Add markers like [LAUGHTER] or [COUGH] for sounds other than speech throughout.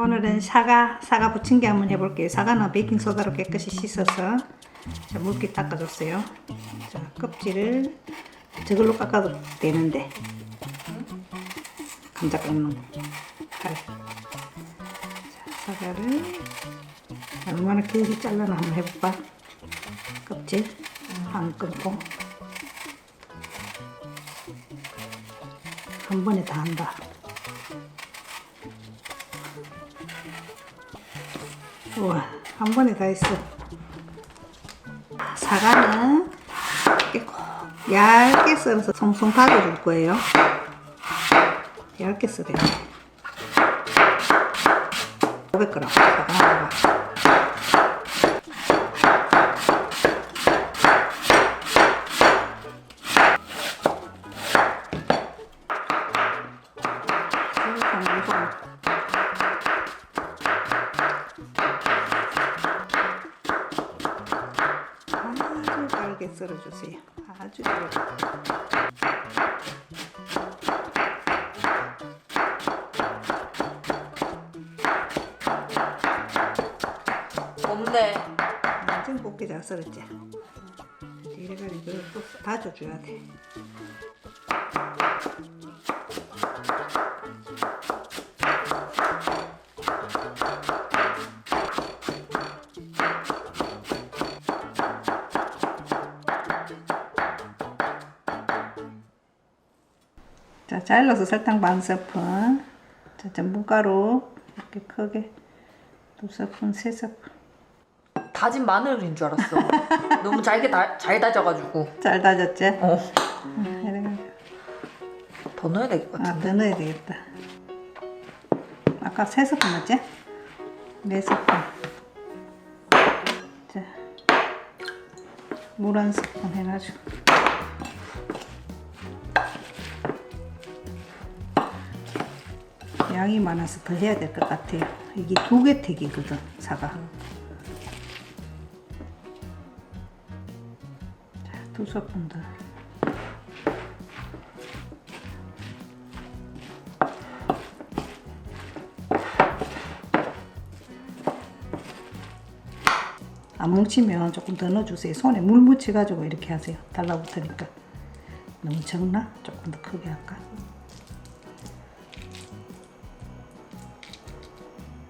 오늘은 사과 사과 부침개 한번 해볼게요. 사과는 베이킹 소다로 깨끗이 씻어서 자, 물기 닦아줬어요. 자 껍질을 저걸로 깎아도 되는데 감자 깎는 칼. 자, 사과를 얼마나 길게 잘라나 한번 해볼까? 껍질 안 끊고 한 번에 다 한다. 우와, 한 번에 다 했어. 사과는 얇게 썰어서 송송 다져줄 거예요. 얇게 썰어야 돼. 500g 사과. 잘게 썰어주세요. 아주 잘게. 없네. 완전 곱게 잘 썰었지. 이래가지고 다져줘야 돼. 자, 잘라서 설탕 반 스푼. 자, 전분가루 이렇게 크게 두 스푼, 세 스푼. 다진 마늘인 줄 알았어. [LAUGHS] 너무 잘게 다, 잘 다져가지고. 잘 다졌지? 어. 응, 이래가지고. 더 넣어야 될것 같아. 아, 더 넣어야 되겠다. 아까 세 스푼 넣었지? 네 스푼. 자, 물 한 스푼 해가지고. 양이 많아서 더 해야 될 것 같아요. 이게 두 개 택이거든, 사과. 자, 두 스푼 더. 안 뭉치면 조금 더 넣어주세요. 손에 물 묻혀가지고 이렇게 하세요. 달라붙으니까. 너무 적나? 조금 더 크게 할까?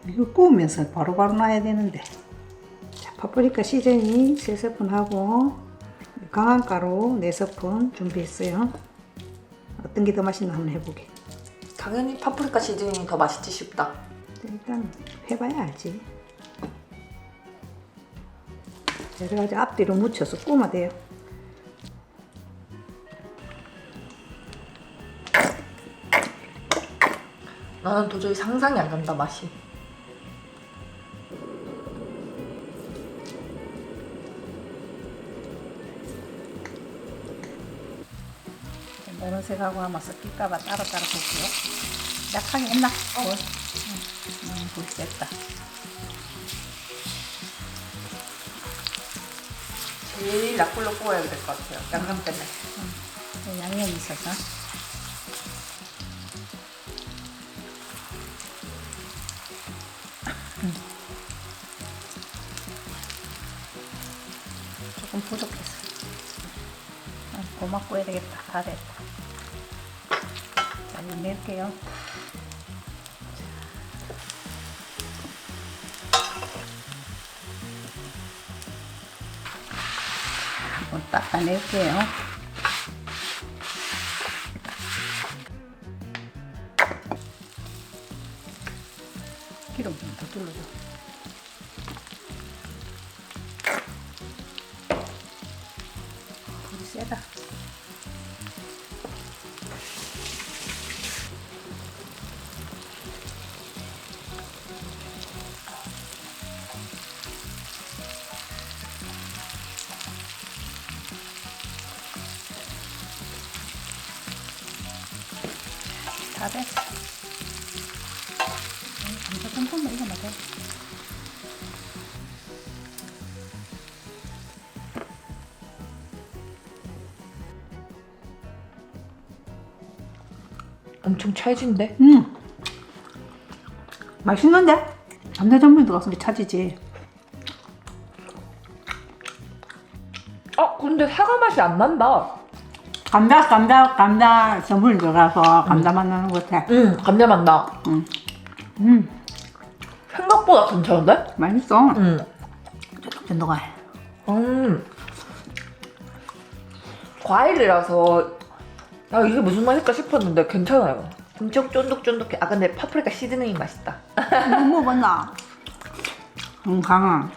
이거 구우면서 바로바로 놔야 되는데. 자, 파프리카 시즈니 3스푼 하고 강한 가루 4스푼 준비했어요. 어떤 게 더 맛있나 한번 해보게. 당연히 파프리카 시즈닝이 더 맛있지 싶다. 일단 해봐야 알지. 여러 가지 앞뒤로 묻혀서 구우면 돼요. 나는 도저히 상상이 안 간다 맛이. 노란색하고 아마 섞일까봐 따로따로 볼게요. 약하게 했나? 어. 응, 응, 불 됐다. 제일 약불로 구워야 될 것 같아요. 양념 때문에. 응, 양념이 있어서. 응. 조금 부족했어. 아, 고막 구워야 되겠다. 다 됐다. 자, 이거 낼게요. 한번 닦아낼게요. 기름 좀 더 둘러줘. 불이 세다. 다 됐어. 감자 조금만 익으면 돼. 엄청 찰진데? 음. 맛있는데? 감자 전분이 들어가서 차지지. 아 근데 사과 맛이 안 난다. 감자, 감자, 감자 전분이 들어가서 감자 맛 나는 것 같아. 음 감자 맛 나. 음, 생각보다 괜찮은데? 맛있어. 음. 쫀득쫀득해. 음. 과일이라서 아 이게 무슨 맛일까 싶었는데 괜찮아요. 엄청 쫀득쫀득해. 아 근데 파프리카 시즈닝이 맛있다. [LAUGHS] 못 먹었나? 음, 강아.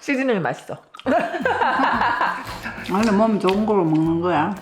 시즈닝이 맛있어. [LAUGHS] 원래 몸 좋은 거로 먹는 거야.